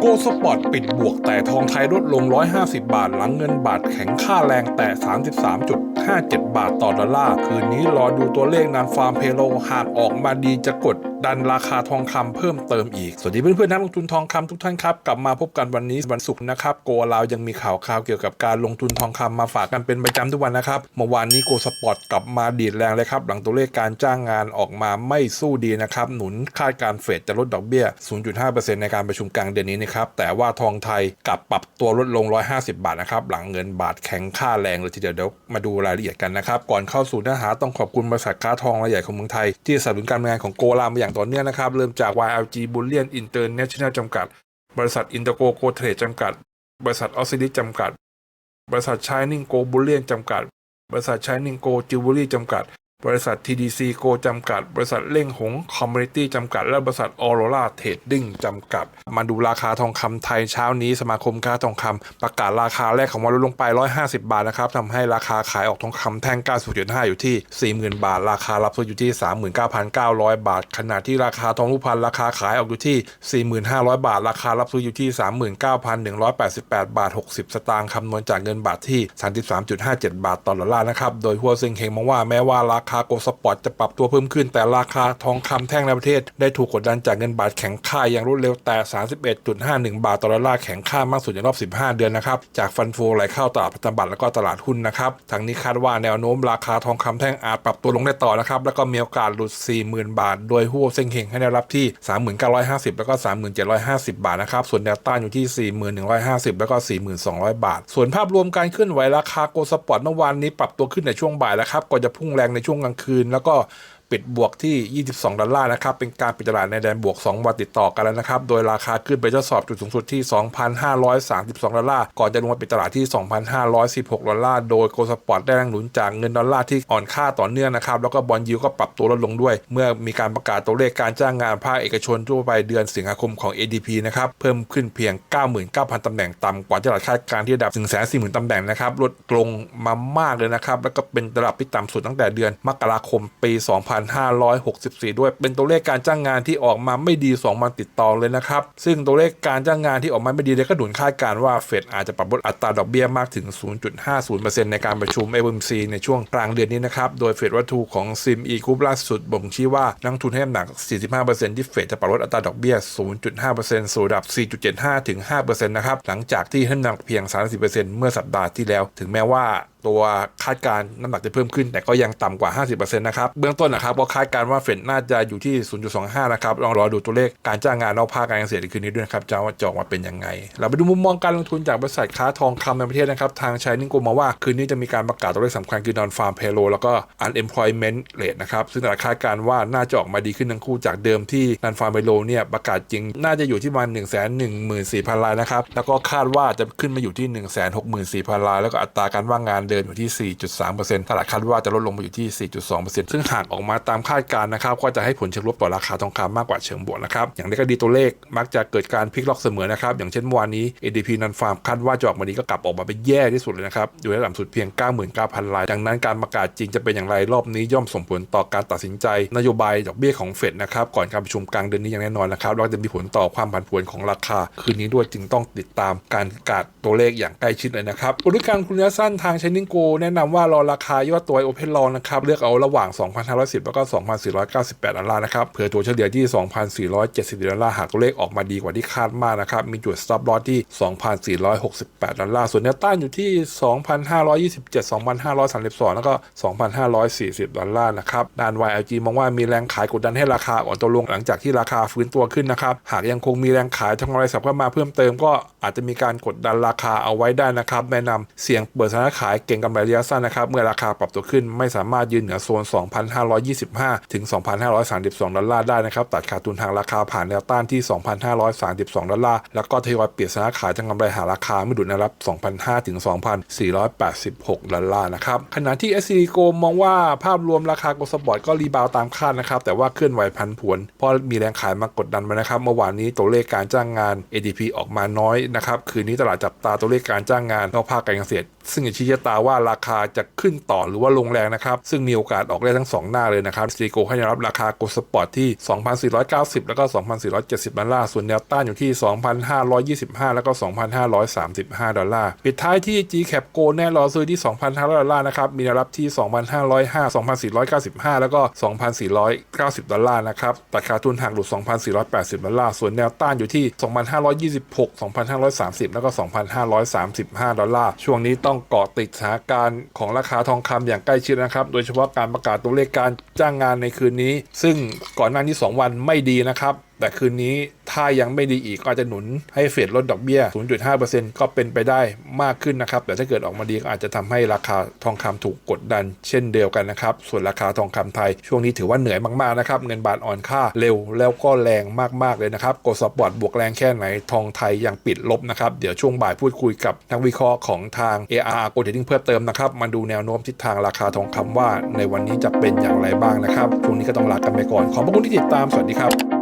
โกสปอร์ตปิดบวกแต่ทองไทยลดลง 150 บาท หลังเงินบาทแข็งค่าแรงแต่ 33.57 บาทต่อดอลลาร์ คืนนี้รอดูตัวเลขนานฟาร์มเพโลหากออกมาดีจะกดดันราคาทองคำเพิ่มเติมอีก สวัสดีเพื่อนๆนักลงทุนทองคำทุกท่านครับ กลับมาพบกันวันนี้วันศุกร์นะครับ โกลาวยังมีข่าวข่าวเกี่ยวกับการลงทุนทองคำมาฝากกันเป็นประจำทุกวันนะครับ เมื่อวานนี้โกสปอร์ตกลับมาดีดแรงเลยครับ หลังตัวเลขการจ้างงานออกมาไม่สู้ดีนะครับ หนุนคาดการเฟดจะลดดอกเบี้ย 0.5%ในการประชุมกลางเดือนนี้นะครับ แต่ว่าทองไทยกลับปรับตัวลดลง 150 บาทนะครับ หลังเงินบาทแข็งค่าแรงเลยทีเดียวเดี๋ยวมาดูรายละเอียดกันนะครับ ก่อนเข้าสู่เนื้อหาต้องขอบคุณบริษัทค้าทองรายใหญ่ของเมืองไทยที่สนับสนุนการงานของโกลามาอย่างต่อเนื่องนะครับ เริ่มจาก YLG Bullion International จำกัด บริษัท Interco c o t r a d e จำกัด บริษัท Oxidis จำกัด บริษัท Shining Go Bullion จำกัด บริษัท Shining Go Jewelry จำกัด บริษัท TDC Go จำกัด บริษัทเล่งหงคอมมูนิตี้จำกัด และบริษัท Aurora Trading จำกัด มาดูราคาทองคำไทยเช้านี้สมาคมค้าทองคำประกาศราคาแรกของวันลดลงไป 150 บาทนะครับทำให้ราคาขายออกทองคำแท่ง 90.5 อยู่ที่ 40,000 บาท ราคารับซื้ออยู่ที่ 39,900 บาท ขณะที่ราคาทองรูปพรรณราคาขายออกอยู่ที่ 4,500 บาท ราคารับซื้ออยู่ที่ 39,188 บาท 60 สตางค์คำนวณจากเงินบาทที่ 33.57 บาทต่อดอลลาร์นะครับโดยหัวเซิงเฮงมองว่าแม้ว่าราคาโกลสปอร์ตจะปรับตัวเพิ่มขึ้น แต่ราคาทองคำแท่งในประเทศ ได้ถูกกดดันจากเงินบาทแข็งค่าอย่างรวดเร็วแต่ 31.51 บาทต่อดอลลาร์แข็งค่ามากสุดในรอบ 15 เดือนนะครับจากฟันโฟไหลเข้าตลาดพันธบัตรแล้วก็ตลาดหุ้นนะครับทางนี้คาดว่าแนวโน้มราคาทองคำแท่งอาจปรับตัวลงได้ต่อนะครับแล้วก็มีโอกาสหลุด 40,000 บาท โดยหัวเซิงเฮงให้แนวรับที่ 3950 แล้วก็ 3750 บาทนะครับส่วนแนวต้านอยู่ที่ 4150 แล้วก็ 4200 บาท ส่วนภาพรวมการเคลื่อนไหวราคาโกลสปอร์ตเมื่อวานนี้ปรับตัวขึ้นในช่วงบ่ายแล้วครับก่อนจะพุ่งแรงในช่วงกลางคืน แล้วก็ ปิดบวกที่ 22 ดอลลาร์นะครับ เป็นการปิดตลาดในแดนบวก 2 วันติดต่อกันแล้วนะครับ โดยราคาขึ้นไปทดสอบจุดสูงสุดที่ 2,532 ดอลลาร์ ก่อนจะลงมาปิดตลาดที่ 2,516 ดอลลาร์ โดยโกลสปอร์ตได้แรงหนุนจากเงินดอลลาร์ที่อ่อนค่าต่อเนื่องนะครับ แล้วก็บอลยิวก็ปรับตัวลดลงด้วย เมื่อมีการประกาศตัวเลขการจ้างงานภาคเอกชนทั่วไปเดือนสิงหาคมของ ADP นะครับ เพิ่มขึ้นเพียง 99,000 ตำแหน่งต่ำกว่าที่ตลาดคาดการณ์ที่ระดับ 140,000 ตำแหน่งนะครับ ลดลงมามากเลยนะครับ แล้วก็เป็นระดับที่ต่ำสุดตั้งแต่เดือนมกราคมปี2564 ด้วย เป็นตัวเลขการจ้างงานที่ออกมาไม่ดี 2 วันติดต่อเลยนะครับ ซึ่งตัวเลขการจ้างงานที่ออกมาไม่ดีเนี่ยก็หนุนคาดการว่าเฟดอาจจะปรับลดอัตราดอกเบี้ยมากถึง 0.50%ในการประชุม FOMC ในช่วงกลางเดือนนี้นะครับ โดยเฟดวัตถุของซิมอีกรุ๊ปล่าสุดบ่งชี้ว่านักทุนให้น้ำหนัก 45%ที่เฟดจะปรับลดอัตราดอกเบี้ย 0.5%สู่ระดับ 4.75 ถึง 5%นะครับ หลังจากที่ให้น้ำหนักเพียง 30%เมื่อสัปดาห์ที่แล้ว ถึงแม้ว่าตัวคาดการณ์น้ำหนักจะเพิ่มขึ้น แต่ก็ยังต่ำกว่า 50%นะครับ เบื้องต้นนะครับก็คาดการณ์ว่าเฟดน่าจะอยู่ที่ 0.25 นะครับลองรอดูตัวเลขการจ้างงานนอกภาคการเกษตรในคืนนี้ด้วยนะครับจะว่าจะออกมาเป็นยังไง เราไปดูมุมมองการลงทุนจากบริษัทค้าทองคำในประเทศนะครับ ทางชายนิ่งกูมาว่าคืนนี้จะมีการประกาศตัวเลขสำคัญคือ non farm payroll แล้วก็ unemployment rate นะครับ ซึ่งตลาดคาดการณ์ว่าน่าจะออกมาดีขึ้นทั้งคู่จากเดิมที่ non farm payroll เนี่ยประกาศจริงน่าจะอยู่ที่ประมาณ 1 1 4 0 0 0รายนะครับแล้วก็คาดว่าจะขึ้นมาอยู่ที่ 1 6 4 0 0 0รายแล้วก็อัตราการว่างงานเดินอยู่ที่ 4.3%ตลาดคาดว่าจะลดลงมาอยู่ที่ 4.2%ซึ่งหากออกมาตามคาดการณ์นะครับก็จะให้ผลเชิงลบต่อราคาทองคำมากกว่าเชิงบวกนะครับอย่างไรก็ดีตัวเลขมักจะเกิดการพลิกล็อกเสมอนะครับอย่างเช่นเมื่อวานนี้ ADP นันฟาร์มคาดว่าจะออกมาดีก็กลับออกมาเป็นแย่ที่สุดเลยนะครับอยู่ระดับสุดเพียง 99,000ราย ดังนั้นการประกาศจริงจะเป็นอย่างไรรอบนี้ย่อมส่งผลต่อการตัดสินใจ นโยบายดอกเบี้ยของเฟดนะครับก่อนการประชุมกลางเดือนนี้อย่างแน่นอนนะครับแล้วจะมีผลต่อความผันผวนของราคา คืนนี้ด้วยจึงต้องติดตามการประกาศตัวเลขอย่างใกล้ชิดเลยนะครับบริการคุณระยะสั้นทางชนิงโกแนะนำว่ารอราคายอดตัวโอเพนลองนะครับเลือกเอาระหว่าง 2,510แล้วก็ 2,498 ดอลลาร์นะครับเผื่อตัวเฉลี่ยที่ 2,470 ดอลลาร์หากตัวเลขออกมาดีกว่าที่คาดมากนะครับ มีจุด stop loss ที่ 2,468 ดอลลาร์ส่วนแนวต้านอยู่ที่ 2,527 2,532 แล้วก็ 2,540 ดอลลาร์นะครับด้าน YLG มองว่ามีแรงขายกดดันให้ราคาอ่อนตัวลงหลังจากที่ราคาฟื้นตัวขึ้นนะครับ หากยังคงมีแรงขายทางรายสับเข้ามาเพิ่มเติมก็อาจจะมีการกดดันราคาเอาไว้ได้นะครับ แนะนำเสี่ยงเปิดสถานะขายเก่งกำไรระยะสั้นนะครับ เมื่อราคาปรับตัวขึ้นไม่สามารถยืนเหนือโซน 2,52 2,525 ถึง 2,532 ดอลลาร์ได้นะครับ ตัดขาดทุนทางราคาผ่านแนวต้านที่ 2,532 ดอลลาร์ แล้วก็ทยอยเปลี่ยนสถานะขายทางกำไรหาราคาไม่ดุลแนรับ 2,500 ถึง 2,486 ดอลลาร์นะครับ ขณะที่ s c g o มองว่าภาพรวมราคาโกลสปอร์ตก็รีบาวตามคาดนะครับ แต่ว่าเคลื่อนไหวพันผวน เพราะมีแรงขายมากดดันมานะครับ เมื่อวานนี้ตัวเลขการจ้างงาน ADP ออกมาน้อยนะครับ คืนนี้ตลาดจับตาตัวเลขการจ้างงานนอกภาคการเกษตรซึ่งชี้ชะตาว่าราคาจะขึ้นต่อหรือว่าลงแรงนะครับ ซึ่งมีโอกาสออกได้ทั้ง 2 หน้าเลยนะครับซีโกให้แนวรับราคาโกลสปอร์ตที่ 2,490 แล้วก็ 2,470 ดอลลาร์ ส่วนแนวต้านอยู่ที่ 2,525 แล้วก็ 2,535 ดอลลาร์ ปิดท้ายที่ G-Cap Go แน่รอซื้อที่ 2,500 ดอลลาร์นะครับ มีแนวรับที่ 2,505 2,495 แล้วก็ 2,490 ดอลลาร์นะครับ ตัดขาดทุนหักหลุด 2,480 ดอลลาร์ ส่วนแนวต้านอยู่ที่ 2,526 2,530 แล้วก็ 2,535 ดอลลาร์ ช่วงนี้ต้องเกาะติดสถานการณ์ของราคาทองคำอย่างใกล้ชิดนะครับ โดยเฉพาะการประกาศตัวเลขการจ้างงานในคืนนี้ ซึ่งก่อนหน้านี้ 2 วันไม่ดีนะครับ แต่คืนนี้ถ้ายังไม่ดีอีกก็อาจจะหนุนให้เฟดลดดอกเบี้ย 0.5%ก็เป็นไปได้มากขึ้นนะครับ แต่ถ้าเกิดออกมาดีก็อาจจะทำให้ราคาทองคำถูกกดดัน เช่นเดียวกันนะครับ ส่วนราคาทองคำไทย ช่วงนี้ถือว่าเหนื่อยมากๆนะครับ เงินบาทอ่อนค่าเร็วแล้วก็แรงมากๆเลยนะครับกดสปอร์ตบวกแรงแค่ไหนทองไทยยังปิดลบนะครับ เดี๋ยวช่วงบ่ายพูดคุยกับนักวิเคราะห์ของทาง AR Go Trading เพิ่มเติมนะครับมาดูแนวโน้มทิศทางราคาทองคำว่า ในวันนี้จะเป็นอย่างไรบ้างนะครับช่วงนี้ก็ต้องลากันไปก่อนขอบพระคุณที่ติดตามสวัสดีครับ